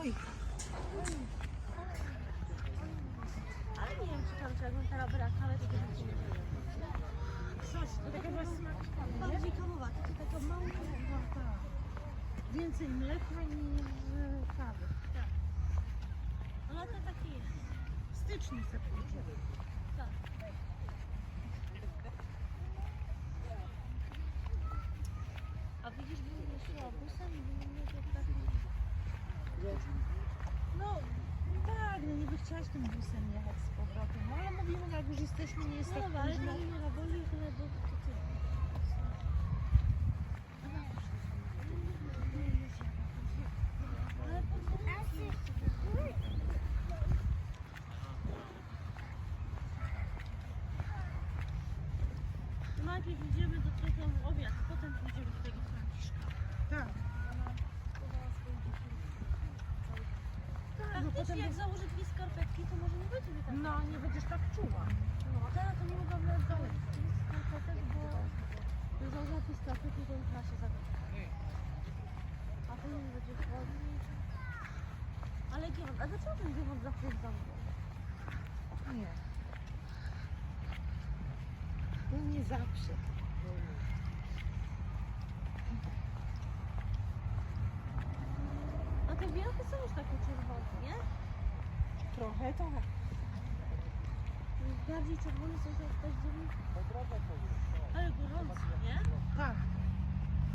Oj. Ale nie wiem, czy to będzie ci Bardziej kawowa, to jest taka. Więcej mleka niż e, kawy. Tak. Ale to taki jest. Styczny sobie. No tak, no niby chciałaś tym busem jechać z powrotem, no ale mówimy, jak już jesteśmy, nie jest No tak ale późno. to mnie boli, tyle bo to ty. Ale Najpierw idziemy do tego obiad, potem pójdziemy do tego Franciszka. Tak, no Faktycznie potem... jak założę dwie skarpetki, to może nie będzie mi tak. No, nie będziesz tak czuła. No, a teraz to nie mogłam nawet założyć skarpetek, bo jak założyłam dwie skarpetki, to już się zagadać. A to nie będzie chłodniej. Ale giewon, a dlaczego ten giewon zawsze jest za mną? Nie. No nie zawsze. A te wielkie są już takie? Trochę tak. Bardziej czerwone są te